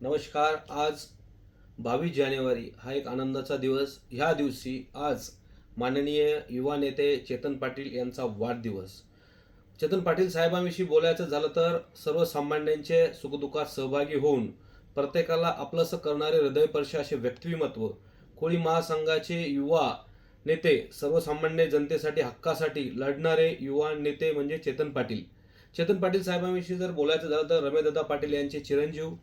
नमस्कार आज बावीस जानेवारी हा एक आनंदाचा दिवस. ह्या दिवशी आज माननीय युवा नेते चेतन पाटील यांचा वाढदिवस. चेतन पाटील साहेबांविषयी बोलायचं झालं तर सर्वसामान्यांचे सुखदुःखात सहभागी होऊन प्रत्येकाला आपलंसं करणारे हृदयपर्श असे व्यक्तिमत्व कोळी महासंघाचे युवा नेते सर्वसामान्य जनतेसाठी हक्कासाठी लढणारे युवा नेते म्हणजे चेतन पाटील. चेतन पाटील साहेबांविषयी जर बोलायचं झालं तर रमेदादा पाटील यांचे चिरंजीव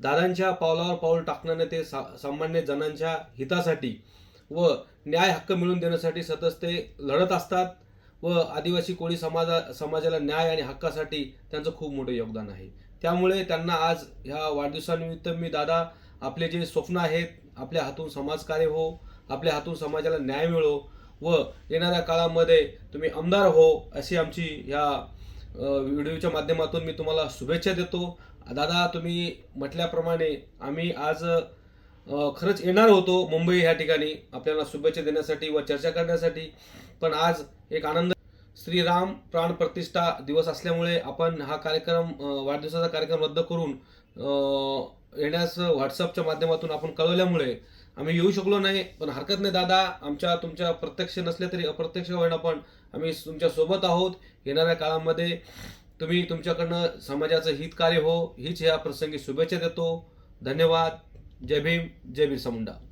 दादांच्या पावलावर पाऊल टाकण्याने ते सा सामान्य जणांच्या हितासाठी व न्याय हक्क मिळवून देण्यासाठी सतत ते लढत असतात व आदिवासी कोळी समाजा समाजाला न्याय आणि हक्कासाठी त्यांचं खूप मोठं योगदान आहे. त्यामुळे त्यांना आज ह्या वाढदिवसानिमित्त मी दादा आपले जे स्वप्न आहेत आपल्या हातून समाजकार्य हो आपल्या हातून समाजाला न्याय मिळो व येणाऱ्या काळामध्ये तुम्ही आमदार हो अशी आमची ह्या व्हिडिओच्या माध्यमातून मी तुम्हाला शुभेच्छा देतो. दादा तुम्ही म्हटल्याप्रमाणे आम्ही आज खरंच येणार होतो मुंबई ह्या ठिकाणी आपल्याला शुभेच्छा देण्यासाठी व चर्चा करण्यासाठी. पण आज एक आनंद श्रीराम प्राण प्रतिष्ठा दिवस असल्यामुळे आपण हा कार्यक्रम वाढदिवसाचा कार्यक्रम रद्द करून येण्यास व्हॉट्सअपच्या माध्यमातून आपण कळवल्यामुळे आम्ही येऊ शकलो नाही पण हरकत नाही दादा. आमच्या तुमच्या प्रत्यक्ष नसले तरी अप्रत्यक्ष होईना पण आम्ही तुमच्यासोबत आहोत येणाऱ्या काळामध्ये. तुम्ही तुमच्याकडनं समाजाचं हित कार्य हो. हीच या प्रसंगी शुभेच्छा देतो. धन्यवाद. जय भीम. जय बिरसा मुंडा.